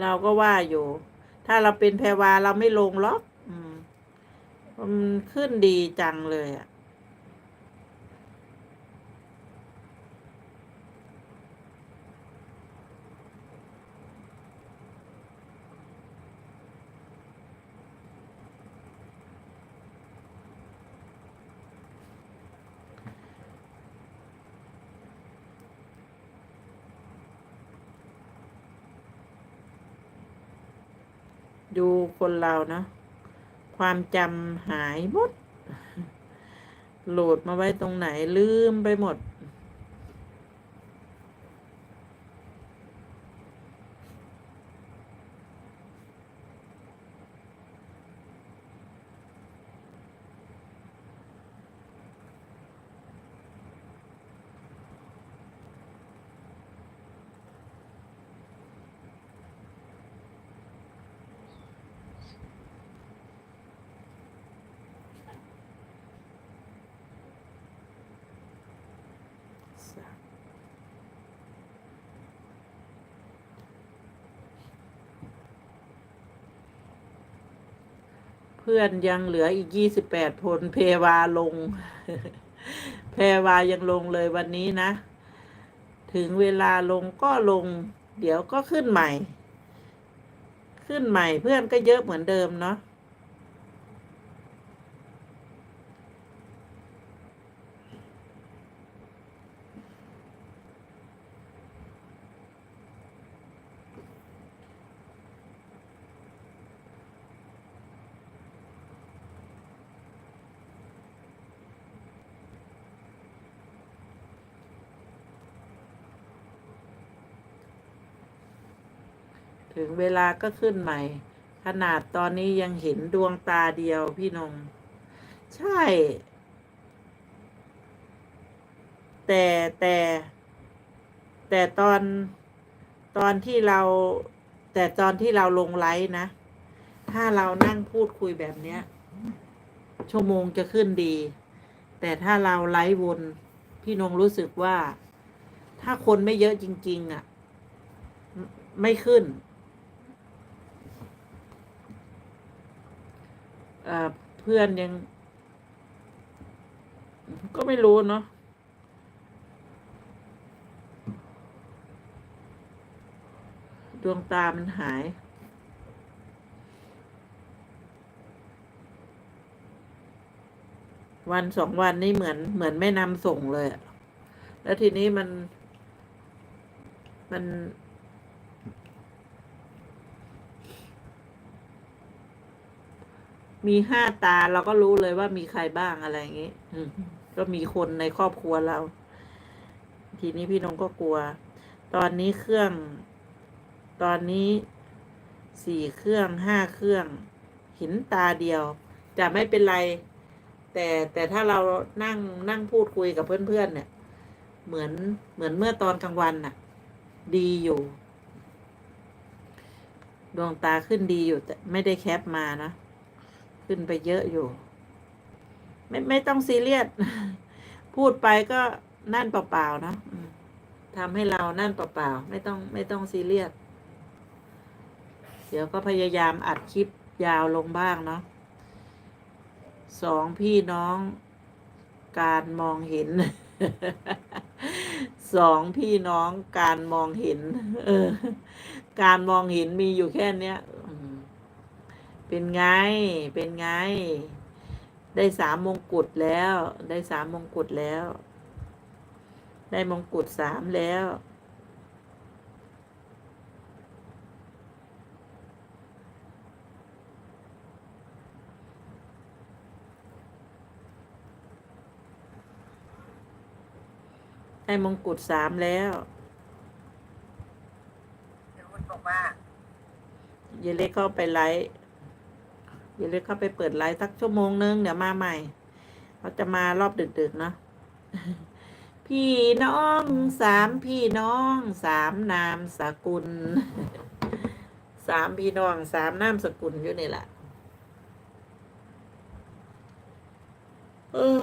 เราก็ว่าอยู่ ถ้าเราเป็นแพรวาเราไม่ลงหรอกอืมมันขึ้นดีจังเลยอะ ดูคนเรานะ ความจำหายหมด โหลดมาไว้ตรงไหนลืมไปหมด เพื่อนยังเหลืออีกยี่สิบแปดคนเพวาลง เพวายังลงเลยวันนี้นะ ถึงเวลาลงก็ลง เดี๋ยวก็ขึ้นใหม่ ขึ้นใหม่เพื่อนก็เยอะเหมือนเดิมเนาะ ถึงเวลาก็ขึ้นใหม่ ขนาดตอนนี้ยังเห็นดวงตาเดียวพี่นง ใช่ แต่แต่แต่ตอนตอนที่เราแต่ตอนที่เราลงไลฟ์นะ ถ้าเรานั่งพูดคุยแบบเนี้ย ชั่วโมงจะขึ้นดี แต่ถ้าเราไลฟ์วน พี่นงรู้สึกว่า ถ้าคนไม่เยอะจริง ๆอะ ไม่ขึ้น เพื่อนยัง ก็ไม่รู้เนาะดวงตามันหาย วันสองวันนี่เหมือนเหมือนไม่นำส่งเลย แล้วทีนี้มันมัน มีห้าตาเราก็รู้เลยว่ามีใครบ้างอะไรอย่างงี้ก็มีคนในครอบครัวเรา ทีนี้พี่น้องก็กลัว ตอนนี้เครื่อง ตอนนี้สี่เครื่องห้าเครื่องเห็นตาเดียว จะไม่เป็นไร แต่แต่ถ้าเรานั่งนั่งพูดคุยกับเพื่อนๆเนี่ย เหมือนเหมือนเมื่อตอนกลางวันน่ะ ดีอยู่ ดวงตาขึ้นดีอยู่แต่ไม่ได้แคปมานะ ขึ้นไปเยอะอยู่ ไม่ไม่ต้องซีเรียสพูดไปก็นั่นเปล่าๆนะทำให้เรานั่นเปล่าๆไม่ต้องไม่ต้องซีเรียสเดี๋ยวก็พยายามอัดคลิปยาวลงบ้างเนาะสองพี่น้องการมองเห็น สองพี่น้องการมองเห็น เออ การมองเห็นมีอยู่แค่เนี้ย เป็นไง เป็นไง ได้สามมงกุฎแล้ว ได้สามมงกุฎแล้ว ได้มงกุฎสามแล้ว ได้มงกุฎสามแล้วเดี๋ยวคุณบอกว่า เยายเล็กเข้าไปไลฟ์ เยายเล็กเข้าไปเปิดไลฟ์สักชั่วโมงนึงเดี๋ยวมาใหม่เขาจะมารอบดึกๆเนาะพี่น้องสามพี่น้องสามนามสกุลสามพี่น้องสามนามสกุลอยู่นี่แหละเออ